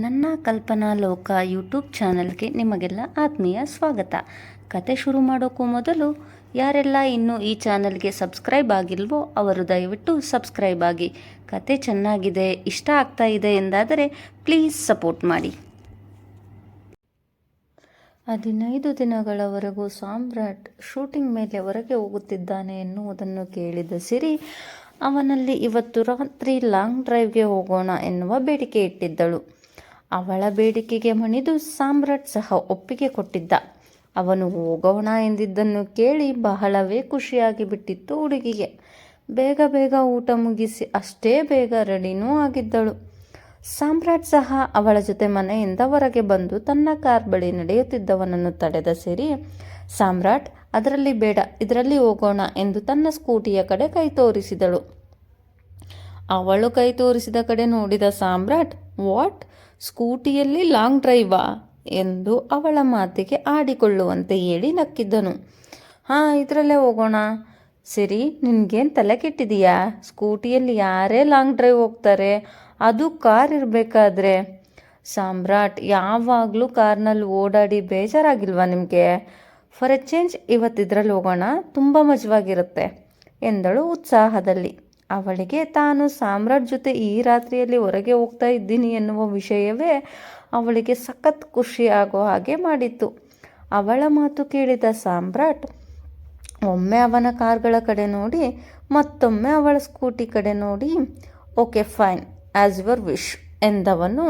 ನನ್ನ ಕಲ್ಪನಾ ಲೋಕ ಯೂಟ್ಯೂಬ್ ಚಾನಲ್ಗೆ ನಿಮಗೆಲ್ಲ ಆತ್ಮೀಯ ಸ್ವಾಗತ. ಕತೆ ಶುರು ಮಾಡೋಕ್ಕೂ ಮೊದಲು, ಯಾರೆಲ್ಲ ಇನ್ನೂ ಈ ಚಾನಲ್ಗೆ ಸಬ್ಸ್ಕ್ರೈಬ್ ಆಗಿಲ್ವೋ ಅವರು ದಯವಿಟ್ಟು ಸಬ್ಸ್ಕ್ರೈಬ್ ಆಗಿ. ಕತೆ ಚೆನ್ನಾಗಿದೆ, ಇಷ್ಟ ಆಗ್ತಾ ಇದೆ ಎಂದಾದರೆ ಪ್ಲೀಸ್ ಸಪೋರ್ಟ್ ಮಾಡಿ. ಹದಿನೈದು ದಿನಗಳವರೆಗೂ ಸಾಮ್ರಾಟ್ ಶೂಟಿಂಗ್ ಮೇಲೆ ಹೊರಗೆ ಹೋಗುತ್ತಿದ್ದಾನೆ ಎನ್ನುವುದನ್ನು ಕೇಳಿದ ಸಿರಿ, ಅವನಲ್ಲಿ ಇವತ್ತು ರಾತ್ರಿ ಲಾಂಗ್ ಡ್ರೈವ್ಗೆ ಹೋಗೋಣ ಎನ್ನುವ ಬೇಡಿಕೆ ಇಟ್ಟಿದ್ದಳು. ಅವಳ ಬೇಡಿಕೆಗೆ ಮಣಿದು ಸಾಮ್ರಾಟ್ ಸಹ ಒಪ್ಪಿಗೆ ಕೊಟ್ಟಿದ್ದ. ಅವನು ಹೋಗೋಣ ಎಂದಿದ್ದನ್ನು ಕೇಳಿ ಬಹಳವೇ ಖುಷಿಯಾಗಿ ಬಿಟ್ಟಿತ್ತು ಹುಡುಗಿಗೆ. ಬೇಗ ಬೇಗ ಊಟ ಮುಗಿಸಿ ಅಷ್ಟೇ ಬೇಗ ರೆಡಿನೂ ಆಗಿದ್ದಳು. ಸಾಮ್ರಾಟ್ ಸಹ ಅವಳ ಜೊತೆ ಮನೆಯಿಂದ ಹೊರಗೆ ಬಂದು ತನ್ನ ಕಾರ್ ಬಳಿ ನಡೆಯುತ್ತಿದ್ದವನನ್ನು ತಡೆದ ಸೇರಿ, ಸಾಮ್ರಾಟ್, ಅದರಲ್ಲಿ ಬೇಡ, ಇದರಲ್ಲಿ ಹೋಗೋಣ ಎಂದು ತನ್ನ ಸ್ಕೂಟಿಯ ಕಡೆ ಕೈ ತೋರಿಸಿದಳು. ಅವಳು ಕೈ ತೋರಿಸಿದ ಕಡೆ ನೋಡಿದ ಸಾಮ್ರಾಟ್ ವಾಟ್? ಸ್ಕೂಟಿಯಲ್ಲಿ ಲಾಂಗ್ ಡ್ರೈವಾ? ಎಂದು ಅವಳ ಮಾತಿಗೆ ಆಡಿಕೊಳ್ಳುವಂತೆ ಹೇಳಿ ನಕ್ಕಿದ್ದನು. ಹಾಂ, ಇದರಲ್ಲೇ ಹೋಗೋಣ. ಸರಿ, ನಿನಗೇನು ತಲೆ ಕೆಟ್ಟಿದೆಯಾ? ಸ್ಕೂಟಿಯಲ್ಲಿ ಯಾರೇ ಲಾಂಗ್ ಡ್ರೈವ್ ಹೋಗ್ತಾರೆ, ಅದು ಕಾರ್ ಇರಬೇಕಾದ್ರೆ? ಸಾಮ್ರಾಟ್, ಯಾವಾಗಲೂ ಕಾರ್ನಲ್ಲಿ ಓಡಾಡಿ ಬೇಜಾರಾಗಿಲ್ವಾ ನಿಮಗೆ? ಫಾರ್ ಎ ಚೇಂಜ್, ಇವತ್ತಿದ್ರಲ್ಲಿ ಹೋಗೋಣ. ತುಂಬ ಮಜವಾಗಿರುತ್ತೆ, ಎಂದಳು ಉತ್ಸಾಹದಲ್ಲಿ. ಅವಳಿಗೆ ತಾನು ಸಾಮ್ರಾಟ್ ಜೊತೆ ಈ ರಾತ್ರಿಯಲ್ಲಿ ಹೊರಗೆ ಹೋಗ್ತಾ ಇದ್ದೀನಿ ಎನ್ನುವ ವಿಷಯವೇ ಅವಳಿಗೆ ಸಖತ್ ಖುಷಿ ಆಗೋ ಹಾಗೆ ಮಾಡಿತ್ತು. ಅವಳ ಮಾತು ಕೇಳಿದ ಸಾಮ್ರಾಟ್, ಒಮ್ಮೆ ಅವನ ಕಾರ್ಗಳ ಕಡೆ ನೋಡಿ, ಮತ್ತೊಮ್ಮೆ ಅವಳ ಸ್ಕೂಟಿ ಕಡೆ ನೋಡಿ, okay, fine as your wish ಎಂದವನು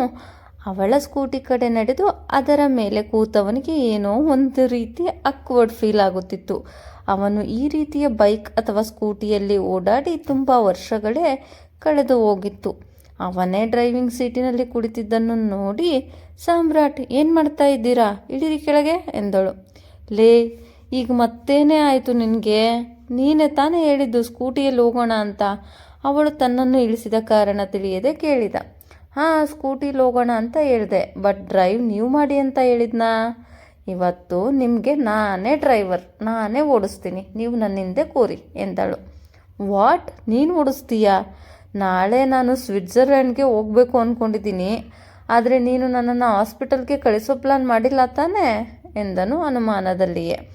ಅವಳ ಸ್ಕೂಟಿ ಕಡೆ ನಡೆದು ಅದರ ಮೇಲೆ ಕೂತವನಿಗೆ ಏನೋ ಒಂದು ರೀತಿ ಅಕ್ವರ್ಡ್ ಫೀಲ್ ಆಗುತ್ತಿತ್ತು. ಅವನು ಈ ರೀತಿಯ ಬೈಕ್ ಅಥವಾ ಸ್ಕೂಟಿಯಲ್ಲಿ ಓಡಾಡಿ ತುಂಬ ವರ್ಷಗಳೇ ಕಳೆದು ಹೋಗಿತ್ತು. ಅವನೇ ಡ್ರೈವಿಂಗ್ ಸೀಟಿನಲ್ಲಿ ಕುಳಿತಿದ್ದನ್ನು ನೋಡಿ, ಸಾಮ್ರಾಟ್, ಏನು ಮಾಡ್ತಾ ಇದ್ದೀರಾ? ಇಳಿರಿ ಕೆಳಗೆ, ಎಂದಳು. ಲೇ, ಈಗ ಮತ್ತೇನೇ ಆಯಿತು ನಿನಗೆ? ನೀನೇ ತಾನೇ ಹೇಳಿದ್ದು ಸ್ಕೂಟಿಯಲ್ಲಿ ಹೋಗೋಣ ಅಂತ? ಅವಳು ತನ್ನನ್ನು ಇಳಿಸಿದ ಕಾರಣ ತಿಳಿಯದೆ ಕೇಳಿದ. ಹಾಂ ಸ್ಕೂಟಿಲಿ ಹೋಗೋಣ ಅಂತ ಹೇಳಿದೆ. ಬಟ್ ಡ್ರೈವ್ ನೀವು ಮಾಡಿ ಅಂತ ಹೇಳಿದ್ನಾ? ಇವತ್ತು ನಿಮಗೆ ನಾನೇ ಡ್ರೈವರ್, ನಾನೇ ಓಡಿಸ್ತೀನಿ. ನೀವು ನನ್ನ ಹಿಂದೆ ಕೂರಿ, ಎಂದಳು. ವಾಟ್? ನೀನು ಓಡಿಸ್ತೀಯಾ? ನಾಳೆ ನಾನು ಸ್ವಿಟ್ಜರ್ಲ್ಯಾಂಡ್ಗೆ ಹೋಗಬೇಕು ಅಂದ್ಕೊಂಡಿದ್ದೀನಿ ಆದರೆ ನೀನು ನನ್ನನ್ನು ಹಾಸ್ಪಿಟಲ್ಗೆ ಕಳಿಸೋ ಪ್ಲಾನ್ ಮಾಡಿಲ್ಲ ತಾನೇ? ಎಂದನು ಅನುಮಾನದಲ್ಲಿಯೇ.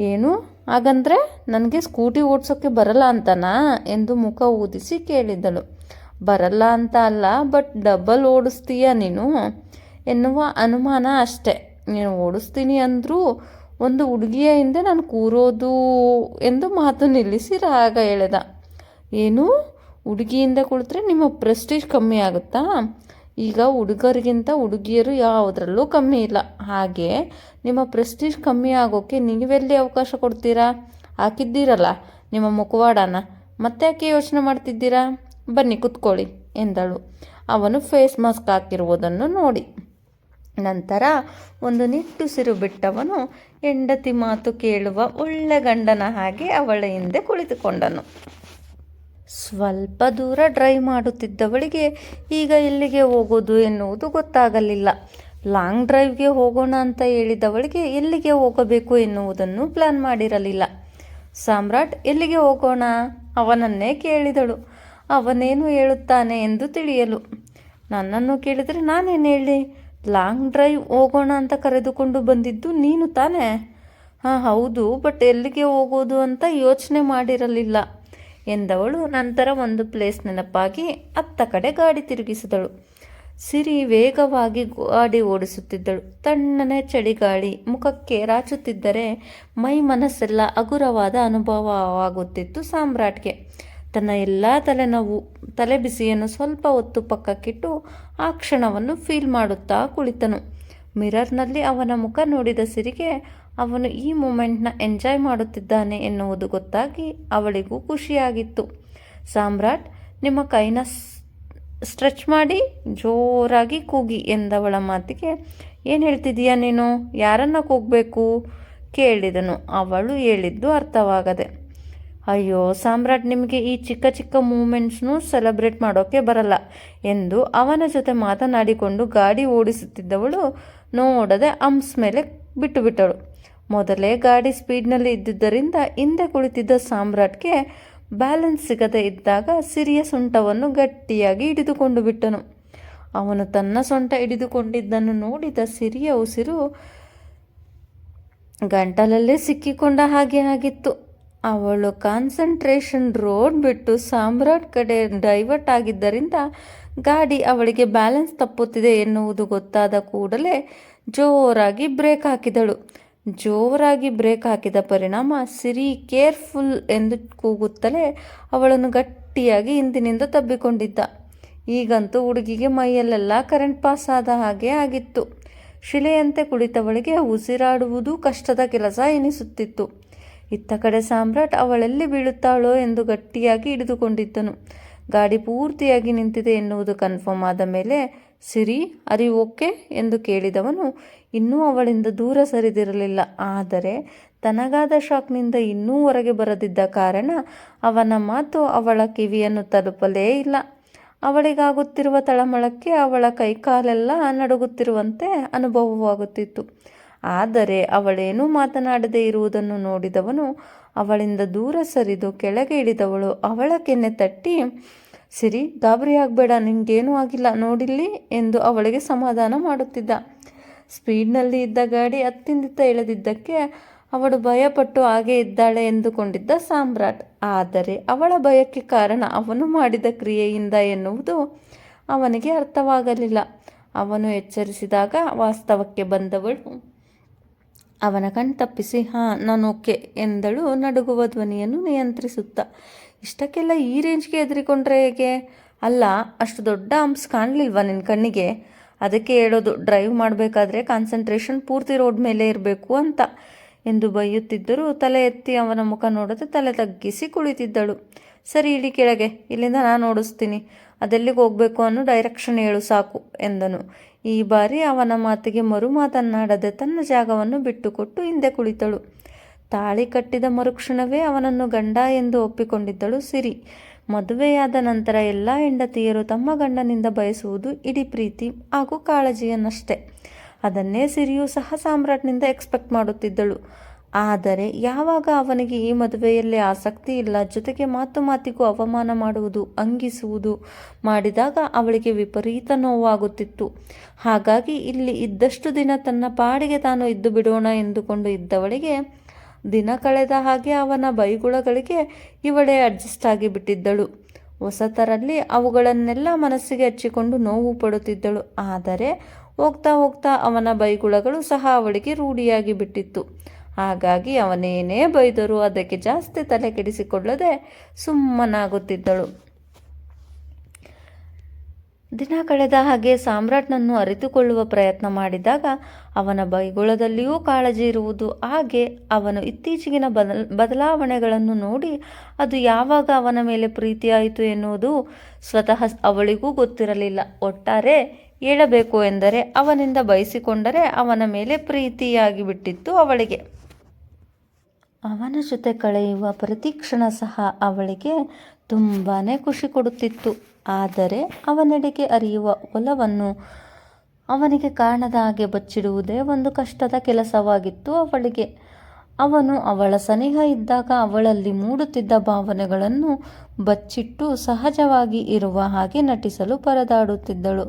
ಏನು? ಹಾಗಂದ್ರೆ, ನನಗೆ ಸ್ಕೂಟಿ ಓಡಿಸೋಕ್ಕೆ ಬರಲ್ಲ ಅಂತನಾ? ಎಂದು ಮುಖ ಊದಿಸಿ ಕೇಳಿದಳು ಬರಲ್ಲ ಅಂತ ಅಲ್ಲ ಬಟ್ ಡಬಲ್ ಓಡಿಸ್ತೀಯ ನೀನು? ಎನ್ನುವ ಅನುಮಾನ ಅಷ್ಟೆ. ನೀನು ಓಡಿಸ್ತೀನಿ ಅಂದರೂ ಒಂದು ಹುಡುಗಿಯ ಹಿಂದೆ ನಾನು ಕೂರೋದು ಎಂದು ಮಾತು ನಿಲ್ಲಿಸಿ ರಾಗ ಹೇಳಿದ ಏನು? ಹುಡುಗಿಯಿಂದ ಕುಳಿತರೆ ನಿಮ್ಮ ಪ್ರೆಸ್ಟೀಜ್ ಕಮ್ಮಿ ಆಗುತ್ತಾ? ಈಗ ಹುಡುಗರಿಗಿಂತ ಹುಡುಗಿಯರು ಯಾವುದರಲ್ಲೂ ಕಮ್ಮಿ ಇಲ್ಲ. ಹಾಗೆ ನಿಮ್ಮ ಪ್ರೆಸ್ಟೀಜ್ ಕಮ್ಮಿ ಆಗೋಕ್ಕೆ ನೀವೆಲ್ಲಿ ಅವಕಾಶ ಕೊಡ್ತೀರಾ? ಹಾಕಿದ್ದೀರಲ್ಲ ನಿಮ್ಮ ಮುಖವಾಡನ. ಮತ್ತೆ ಯಾಕೆ ಯೋಚನೆ ಮಾಡ್ತಿದ್ದೀರಾ? ಬನ್ನಿ ಕುತ್ಕೊಳ್ಳಿ ಎಂದಳು. ಅವನು ಫೇಸ್ ಮಾಸ್ಕ್ ಹಾಕಿರುವುದನ್ನು ನೋಡಿ. ನಂತರ ಒಂದು ನಿಟ್ಟುಸಿರು ಬಿಟ್ಟವನು ಹೆಂಡತಿ ಮಾತು ಕೇಳುವ ಒಳ್ಳೆ ಗಂಡನ ಹಾಗೆ ಅವಳ ಹಿಂದೆ ಕುಳಿತುಕೊಂಡನು. ಸ್ವಲ್ಪ ದೂರ ಡ್ರೈವ್ ಮಾಡುತ್ತಿದ್ದವಳಿಗೆ ಈಗ ಎಲ್ಲಿಗೆ ಹೋಗೋದು ಎನ್ನುವುದು ಗೊತ್ತಾಗಲಿಲ್ಲ. ಲಾಂಗ್ ಡ್ರೈವ್ಗೆ ಹೋಗೋಣ ಅಂತ ಹೇಳಿದವಳಿಗೆ ಎಲ್ಲಿಗೆ ಹೋಗಬೇಕು ಎನ್ನುವುದನ್ನು ಪ್ಲಾನ್ ಮಾಡಿರಲಿಲ್ಲ. ಸಾಮ್ರಾಟ್, ಎಲ್ಲಿಗೆ ಹೋಗೋಣ? ಅವನನ್ನೇ ಕೇಳಿದಳು. ಅವನೇನು ಹೇಳುತ್ತಾನೆ ಎಂದು ತಿಳಿಯಲು. ನನ್ನನ್ನು ಕೇಳಿದರೆ ನಾನೇನು ಹೇಳಿ? ಲಾಂಗ್ ಡ್ರೈವ್ ಹೋಗೋಣ ಅಂತ ಕರೆದುಕೊಂಡು ಬಂದಿದ್ದು ನೀನು ತಾನೇ? ಹಾಂ, ಹೌದು, ಬಟ್ ಎಲ್ಲಿಗೆ ಹೋಗೋದು ಅಂತ ಯೋಚನೆ ಮಾಡಿರಲಿಲ್ಲ ಎಂದವಳು ನಂತರ ಒಂದು ಪ್ಲೇಸ್ ನೆನಪಾಗಿ ಅತ್ತ ಕಡೆ ಗಾಡಿ ತಿರುಗಿಸಿದಳು. ಸಿರಿ ವೇಗವಾಗಿ ಗಾಡಿ ಓಡಿಸುತ್ತಿದ್ದಳು. ತಣ್ಣನೆ ಚಳಿಗಾಳಿ ಮುಖಕ್ಕೆ ರಾಚುತ್ತಿದ್ದರೆ ಮೈ ಮನಸ್ಸೆಲ್ಲ ಹಗುರವಾದ ಅನುಭವವಾಗುತ್ತಿತ್ತು ಸಾಮ್ರಾಟ್ಗೆ. ತನ್ನ ಎಲ್ಲ ತಲೆನೋವು, ತಲೆ ಬಿಸಿಯನ್ನು ಸ್ವಲ್ಪ ಹೊತ್ತು ಪಕ್ಕಕ್ಕಿಟ್ಟು ಆ ಕ್ಷಣವನ್ನು ಫೀಲ್ ಮಾಡುತ್ತಾ ಕುಳಿತನು. ಮಿರರ್ನಲ್ಲಿ ಅವನ ಮುಖ ನೋಡಿದ ಸಿರಿಗೆ ಅವನು ಈ ಮೂಮೆಂಟ್ನ ಎಂಜಾಯ್ ಮಾಡುತ್ತಿದ್ದಾನೆ ಎನ್ನುವುದು ಗೊತ್ತಾಗಿ ಅವಳಿಗೂ ಖುಷಿಯಾಗಿತ್ತು. ಸಾಮ್ರಾಟ್, ನಿಮ್ಮ ಕೈನ ಸ್ಟ್ರೆಚ್ ಮಾಡಿ, ಜೋರಾಗಿ ಕೂಗಿ ಎಂದವಳ ಮಾತಿಗೆ, ಏನು ಹೇಳ್ತಿದೀಯ ನೀನು? ಯಾರನ್ನ ಕೂಗಬೇಕು? ಕೇಳಿದನು. ಅವಳು ಹೇಳಿದ್ದು ಅರ್ಥವಾಗದೆ. ಅಯ್ಯೋ, ಸಾಮ್ರಾಟ್ ನಿಮಗೆ ಈ ಚಿಕ್ಕ ಚಿಕ್ಕ ಮೂಮೆಂಟ್ಸ್ನು ಸೆಲೆಬ್ರೇಟ್ ಮಾಡೋಕ್ಕೆ ಬರಲ್ಲ ಎಂದು ಅವನ ಜೊತೆ ಮಾತನಾಡಿಕೊಂಡು ಗಾಡಿ ಓಡಿಸುತ್ತಿದ್ದವಳು ನೋಡದೆ ಅಂಪ್ಸ್ ಮೇಲೆ ಬಿಟ್ಟು ಬಿಟ್ಟಳು. ಮೊದಲೇ ಗಾಡಿ ಸ್ಪೀಡ್ನಲ್ಲಿ ಇದ್ದುದರಿಂದ ಹಿಂದೆ ಕುಳಿತಿದ್ದ ಸಾಮ್ರಾಟ್ಗೆ ಬ್ಯಾಲೆನ್ಸ್ ಸಿಗದೆ ಇದ್ದಾಗ ಸಿರಿಯ ಸೊಂಟವನ್ನು ಗಟ್ಟಿಯಾಗಿ ಹಿಡಿದುಕೊಂಡು ಬಿಟ್ಟನು. ಅವನು ತನ್ನ ಸೊಂಟ ಹಿಡಿದುಕೊಂಡಿದ್ದನ್ನು ನೋಡಿದ ಸಿರಿಯ ಉಸಿರು ಗಂಟಲಲ್ಲೇ ಸಿಕ್ಕಿಕೊಂಡ ಹಾಗೆ ಆಗಿತ್ತು. ಅವಳು ಕಾನ್ಸಂಟ್ರೇಷನ್ ರೋಡ್ ಬಿಟ್ಟು ಸಾಮ್ರಾಟ್ ಕಡೆ ಡೈವರ್ಟ್ ಆಗಿದ್ದರಿಂದ ಗಾಡಿ ಅವಳಿಗೆ ಬ್ಯಾಲೆನ್ಸ್ ತಪ್ಪುತ್ತಿದೆ ಎನ್ನುವುದು ಗೊತ್ತಾದ ಕೂಡಲೇ ಜೋರಾಗಿ ಬ್ರೇಕ್ ಹಾಕಿದಳು. ಜೋರಾಗಿ ಬ್ರೇಕ್ ಹಾಕಿದ ಪರಿಣಾಮ ಸಿರಿ ಕೇರ್ಫುಲ್ ಎಂದು ಕೂಗುತ್ತಲೇ ಅವಳನ್ನು ಗಟ್ಟಿಯಾಗಿ ಹಿಂದಿನಿಂದ ತಬ್ಬಿಕೊಂಡಿದ್ದ. ಈಗಂತೂ ಹುಡುಗಿಗೆ ಮೈಯಲ್ಲೆಲ್ಲ ಕರೆಂಟ್ ಪಾಸ್ ಆದ ಹಾಗೆ ಆಗಿತ್ತು. ಶಿಲೆಯಂತೆ ಕುಳಿತವಳಿಗೆ ಉಸಿರಾಡುವುದು ಕಷ್ಟದ ಕೆಲಸ ಎನಿಸುತ್ತಿತ್ತು. ಇತ್ತ ಕಡೆ ಸಾಮ್ರಾಟ್ ಅವಳೆಲ್ಲಿ ಬೀಳುತ್ತಾಳೋ ಎಂದು ಗಟ್ಟಿಯಾಗಿ ಹಿಡಿದುಕೊಂಡಿದ್ದನು. ಗಾಡಿ ಪೂರ್ತಿಯಾಗಿ ನಿಂತಿದೆ ಎನ್ನುವುದು ಕನ್ಫರ್ಮ್ ಆದ ಮೇಲೆ, ಸಿರಿ ಅರಿ ಓಕೆ ಎಂದು ಕೇಳಿದವನು, ಇನ್ನೂ ಅವಳಿಂದ ದೂರ ಸರಿದಿರಲಿಲ್ಲ. ಆದರೆ ತನಗಾದ ಶಾಕ್ನಿಂದ ಇನ್ನೂ ಹೊರಗೆ ಬರದಿದ್ದ ಕಾರಣ ಅವನ ಮಾತು ಅವಳ ಕಿವಿಯನ್ನು ತಲುಪಲೇ ಇಲ್ಲ. ಅವಳಿಗಾಗುತ್ತಿರುವ ತಳಮಳಕ್ಕೆ ಅವಳ ಕೈಕಾಲೆಲ್ಲ ನಡುಗುತ್ತಿರುವಂತೆ ಅನುಭವವಾಗುತ್ತಿತ್ತು. ಆದರೆ ಅವಳೇನೂ ಮಾತನಾಡದೇ ಇರುವುದನ್ನು ನೋಡಿದವನು ಅವಳಿಂದ ದೂರ ಸರಿದು ಕೆಳಗೆ ಇಳಿದವಳು ಅವಳ ಕೆನ್ನೆ ತಟ್ಟಿ, ಸಿರಿ, ಗಾಬರಿ ಆಗಬೇಡ, ನಿನಗೇನೂ ಆಗಿಲ್ಲ, ನೋಡಿಲ್ಲಿ ಎಂದು ಅವಳಿಗೆ ಸಮಾಧಾನ ಮಾಡುತ್ತಿದ್ದ. ಸ್ಪೀಡ್ನಲ್ಲಿ ಇದ್ದ ಗಾಡಿ ಅತ್ತಿಂದಿತ್ತ ಇಳಿದಿದ್ದಕ್ಕೆ ಅವಳು ಭಯಪಟ್ಟು ಹಾಗೆ ಇದ್ದಾಳೆ ಎಂದುಕೊಂಡಿದ್ದ ಸಾಮ್ರಾಟ್. ಆದರೆ ಅವಳ ಭಯಕ್ಕೆ ಕಾರಣ ಅವನು ಮಾಡಿದ ಕ್ರಿಯೆಯಿಂದ ಎನ್ನುವುದು ಅವನಿಗೆ ಅರ್ಥವಾಗಲಿಲ್ಲ. ಅವನು ಎಚ್ಚರಿಸಿದಾಗ ವಾಸ್ತವಕ್ಕೆ ಬಂದವಳು ಅವನ ಕಣ್ತಪ್ಪಿಸಿ ಹಾಂ, ನಾನು ಓಕೆ ಎಂದಳು ನಡುಗುವ ಧ್ವನಿಯನ್ನು ನಿಯಂತ್ರಿಸುತ್ತಾ. ಇಷ್ಟಕ್ಕೆಲ್ಲ ಈ ರೇಂಜ್ಗೆ ಎದುರಿಕೊಂಡ್ರೆ ಹೇಗೆ? ಅಲ್ಲ, ಅಷ್ಟು ದೊಡ್ಡ ಅಂಪ್ಸ್ ಕಾಣಲಿಲ್ವಾ ನಿನ್ನ ಕಣ್ಣಿಗೆ? ಅದಕ್ಕೆ ಹೇಳೋದು, ಡ್ರೈವ್ ಮಾಡಬೇಕಾದ್ರೆ ಕಾನ್ಸಂಟ್ರೇಷನ್ ಪೂರ್ತಿ ರೋಡ್ ಮೇಲೆ ಇರಬೇಕು ಅಂತ ಎಂದು ಬೈಯುತ್ತಿದ್ದರೂ ತಲೆ ಎತ್ತಿ ಅವನ ಮುಖ ನೋಡದೆ ತಲೆ ತಗ್ಗಿಸಿ ಕುಳಿತಿದ್ದಳು. ಸರಿ ಇಳಿ ಕೆಳಗೆ, ಇಲ್ಲಿಂದ ನಾನು ಓಡಿಸ್ತೀನಿ. ಅದೆಲ್ಲಿಗೆ ಹೋಗಬೇಕು ಅನ್ನೋ ಡೈರೆಕ್ಷನ್ ಹೇಳು, ಸಾಕು ಎಂದನು. ಈ ಬಾರಿ ಅವನ ಮಾತಿಗೆ ಮರು ಮಾತನ್ನಾಡದೆ ತನ್ನ ಜಾಗವನ್ನು ಬಿಟ್ಟುಕೊಟ್ಟು ಹಿಂದೆ ಕುಳಿತಳು. ತಾಳಿ ಕಟ್ಟಿದ ಮರುಕ್ಷಣವೇ ಅವನನ್ನು ಗಂಡ ಎಂದು ಒಪ್ಪಿಕೊಂಡಿದ್ದಳು ಸಿರಿ. ಮದುವೆಯಾದ ನಂತರ ಎಲ್ಲ ಹೆಂಡತಿಯರು ತಮ್ಮ ಗಂಡನಿಂದ ಬಯಸುವುದು ಇಡೀ ಪ್ರೀತಿ ಹಾಗೂ ಕಾಳಜಿಯನ್ನಷ್ಟೇ. ಅದನ್ನೇ ಸಿರಿಯು ಸಹ ಸಾಮ್ರಾಟ್ನಿಂದ ಎಕ್ಸ್ಪೆಕ್ಟ್ ಮಾಡುತ್ತಿದ್ದಳು. ಆದರೆ ಯಾವಾಗ ಅವನಿಗೆ ಈ ಮದುವೆಯಲ್ಲಿ ಆಸಕ್ತಿ ಇಲ್ಲ, ಜೊತೆಗೆ ಮಾತು ಮಾತಿಗೂ ಅವಮಾನ ಮಾಡುವುದು, ಅಂಗಿಸುವುದು ಮಾಡಿದಾಗ ಅವಳಿಗೆ ವಿಪರೀತ ನೋವಾಗುತ್ತಿತ್ತು. ಹಾಗಾಗಿ ಇಲ್ಲಿ ಇದ್ದಷ್ಟು ದಿನ ತನ್ನ ಪಾಡಿಗೆ ತಾನು ಇದ್ದು ಬಿಡೋಣ ಎಂದುಕೊಂಡು ಇದ್ದವಳಿಗೆ, ದಿನ ಕಳೆದ ಹಾಗೆ ಅವನ ಬೈಗುಳಗಳಿಗೆ ಇವಳೇ ಅಡ್ಜಸ್ಟ್ ಆಗಿ ಬಿಟ್ಟಿದ್ದಳು. ಹೊಸತರಲ್ಲಿ ಅವುಗಳನ್ನೆಲ್ಲ ಮನಸ್ಸಿಗೆ ಹಚ್ಚಿಕೊಂಡು ನೋವು ಪಡುತ್ತಿದ್ದಳು. ಆದರೆ ಹೋಗ್ತಾ ಹೋಗ್ತಾ ಅವನ ಬೈಗುಳಗಳು ಸಹ ಅವಳಿಗೆ ರೂಢಿಯಾಗಿ ಬಿಟ್ಟಿತ್ತು. ಹಾಗಾಗಿ ಅವನೇನೇ ಬೈದರೂ ಅದಕ್ಕೆ ಜಾಸ್ತಿ ತಲೆ ಕೆಡಿಸಿಕೊಳ್ಳದೆ ಸುಮ್ಮನಾಗುತ್ತಿದ್ದಳು. ದಿನ ಕಳೆದ ಹಾಗೆ ಸಾಮ್ರಾಟ್ನನ್ನು ಅರಿತುಕೊಳ್ಳುವ ಪ್ರಯತ್ನ ಮಾಡಿದಾಗ ಅವನ ಬೈಗುಳದಲ್ಲಿಯೂ ಕಾಳಜಿ ಇರುವುದು, ಹಾಗೆ ಅವನು ಇತ್ತೀಚೆಗಿನ ಬದಲ್, ಬದಲಾವಣೆಗಳನ್ನು ನೋಡಿ ಅದು ಯಾವಾಗ ಅವನ ಮೇಲೆ ಪ್ರೀತಿಯಾಯಿತು ಎನ್ನುವುದು ಸ್ವತಃ ಅವಳಿಗೂ ಗೊತ್ತಿರಲಿಲ್ಲ. ಒಟ್ಟಾರೆ ಹೇಳಬೇಕು ಎಂದರೆ ಅವನಿಂದ ಬಯಸಿಕೊಂಡರೆ ಅವನ ಮೇಲೆ ಪ್ರೀತಿಯಾಗಿ ಬಿಟ್ಟಿತ್ತು ಅವಳಿಗೆ. ಅವನ ಜೊತೆ ಕಳೆಯುವ ಪ್ರತಿ ಕ್ಷಣ ಸಹ ಅವಳಿಗೆ ತುಂಬಾ ಖುಷಿ ಕೊಡುತ್ತಿತ್ತು. ಆದರೆ ಅವನೆಡೆಗೆ ಅರಿಯುವ ಒಲವನ್ನು ಅವನಿಗೆ ಕಾಣದ ಹಾಗೆ ಬಚ್ಚಿಡುವುದೇ ಒಂದು ಕಷ್ಟದ ಕೆಲಸವಾಗಿತ್ತು ಅವಳಿಗೆ. ಅವನು ಅವಳ ಸನಿಹ ಇದ್ದಾಗ ಅವಳಲ್ಲಿ ಮೂಡುತ್ತಿದ್ದ ಭಾವನೆಗಳನ್ನು ಬಚ್ಚಿಟ್ಟು ಸಹಜವಾಗಿ ಇರುವ ಹಾಗೆ ನಟಿಸಲು ಪರದಾಡುತ್ತಿದ್ದಳು.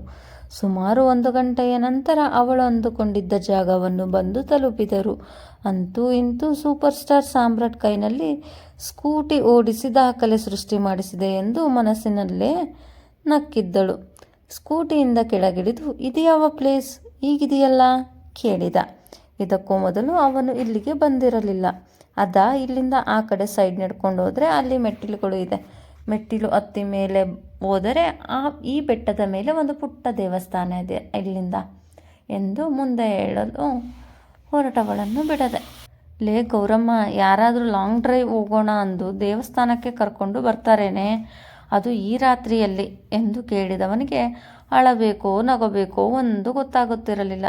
ಸುಮಾರು ಒಂದು ಗಂಟೆಯ ನಂತರ ಅವಳು ಅಂದುಕೊಂಡಿದ್ದ ಜಾಗವನ್ನು ಬಂದು ತಲುಪಿದರು. ಅಂತೂ ಇಂತೂ ಸೂಪರ್ ಸ್ಟಾರ್ ಸಾಮ್ರಾಟ್ ಕೈನಲ್ಲಿ ಸ್ಕೂಟಿ ಓಡಿಸಿ ದಾಖಲೆ ಸೃಷ್ಟಿ ಮಾಡಿಸಿದೆ ಎಂದು ಮನಸ್ಸಿನಲ್ಲೇ ನಕ್ಕಿದ್ದಳು. ಸ್ಕೂಟಿಯಿಂದ ಕೆಳಗಿಳಿದು, ಇದು ಯಾವ ಪ್ಲೇಸ್? ಈಗಿದೆಯಲ್ಲ? ಕೇಳಿದ. ಇದಕ್ಕೂ ಮೊದಲು ಅವನು ಇಲ್ಲಿಗೆ ಬಂದಿರಲಿಲ್ಲ. ಅದಾ ಇಲ್ಲಿಂದ ಆ ಕಡೆ ಸೈಡ್ ನಡ್ಕೊಂಡು ಹೋದರೆ ಅಲ್ಲಿ ಮೆಟ್ಟಿಲುಗಳು ಇದೆ. ಮೆಟ್ಟಿಲು ಹತ್ತಿ ಮೇಲೆ ಹೋದರೆ ಆ ಈ ಬೆಟ್ಟದ ಮೇಲೆ ಒಂದು ಪುಟ್ಟ ದೇವಸ್ಥಾನ ಇದೆ ಇಲ್ಲಿಂದ ಎಂದು ಮುಂದೆ ಹೇಳಲು ಹೊರಟವಳನ್ನು ಬಿಡದೆ. ಲೇ ಗೌರಮ್ಮ, ಯಾರಾದರೂ ಲಾಂಗ್ ಡ್ರೈವ್ ಹೋಗೋಣ ಅಂದು ದೇವಸ್ಥಾನಕ್ಕೆ ಕರ್ಕೊಂಡು ಬರ್ತಾರೇನೆ? ಅದು ಈ ರಾತ್ರಿಯಲ್ಲಿ ಎಂದು ಕೇಳಿದವನಿಗೆ, ಅಳಬೇಕೋ ನಗಬೇಕೋ ಒಂದು ಗೊತ್ತಾಗುತ್ತಿರಲಿಲ್ಲ.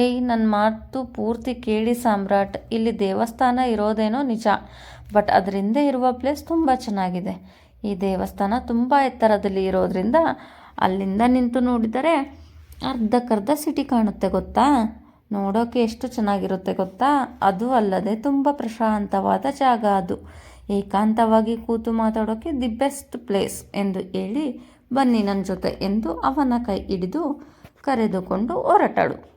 ಏಯ್ ನನ್ನ ಮಾತು ಪೂರ್ತಿ ಕೇಳಿ ಸಾಮ್ರಾಟ್, ಇಲ್ಲಿ ದೇವಸ್ಥಾನ ಇರೋದೇನೋ ನಿಜ, ಬಟ್ ಅದರಿಂದ ಇರುವ ಪ್ಲೇಸ್ ತುಂಬ ಚೆನ್ನಾಗಿದೆ. ಈ ದೇವಸ್ಥಾನ ತುಂಬ ಎತ್ತರದಲ್ಲಿ ಇರೋದ್ರಿಂದ ಅಲ್ಲಿಂದ ನಿಂತು ನೋಡಿದರೆ ಅರ್ಧಕ್ಕರ್ಧ ಸಿಟಿ ಕಾಣುತ್ತೆ ಗೊತ್ತಾ? ನೋಡೋಕೆ ಎಷ್ಟು ಚೆನ್ನಾಗಿರುತ್ತೆ ಗೊತ್ತಾ? ಅದು ಅಲ್ಲದೆ ತುಂಬ ಪ್ರಶಾಂತವಾದ ಜಾಗ ಅದು. ಏಕಾಂತವಾಗಿ ಕೂತು ಮಾತಾಡೋಕೆ ದಿ ಬೆಸ್ಟ್ ಪ್ಲೇಸ್ ಎಂದು ಹೇಳಿ ಬನ್ನಿ ನನ್ನ ಜೊತೆ ಎಂದು ಅವನ ಕೈ ಹಿಡಿದು ಕರೆದುಕೊಂಡು ಹೊರಟಳು.